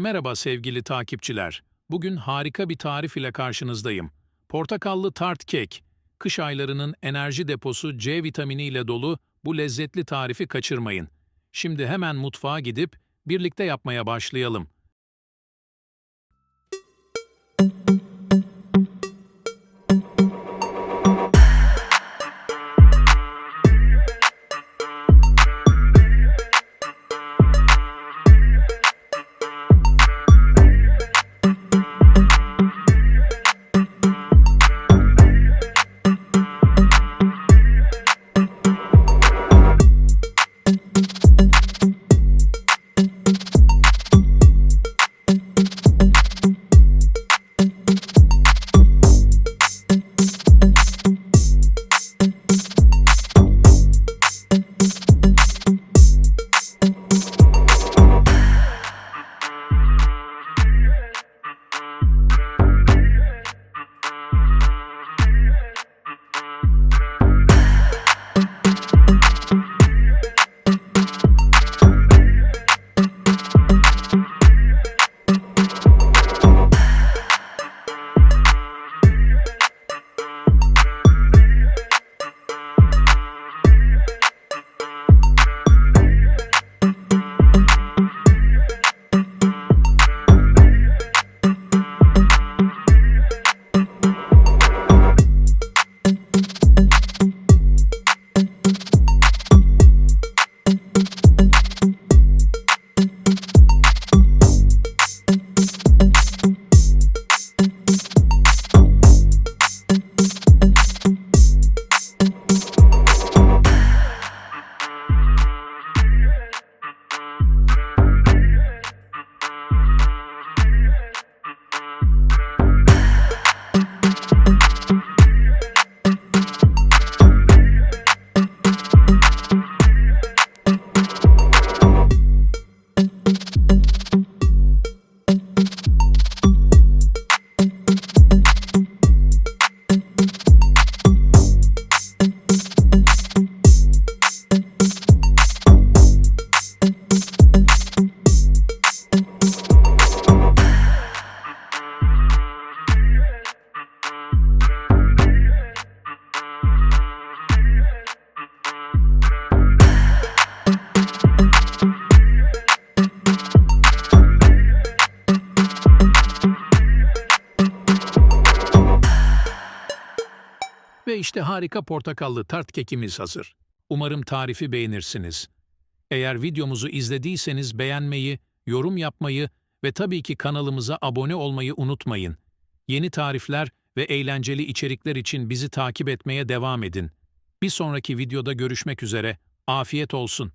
Merhaba sevgili takipçiler. Bugün harika bir tarif ile karşınızdayım. Portakallı tart kek. Kış aylarının enerji deposu C vitamini ile dolu bu lezzetli tarifi kaçırmayın. Şimdi hemen mutfağa gidip birlikte yapmaya başlayalım. İşte harika portakallı tart kekimiz hazır. Umarım tarifi beğenirsiniz. Eğer videomuzu izlediyseniz beğenmeyi, yorum yapmayı ve tabii ki kanalımıza abone olmayı unutmayın. Yeni tarifler ve eğlenceli içerikler için bizi takip etmeye devam edin. Bir sonraki videoda görüşmek üzere. Afiyet olsun.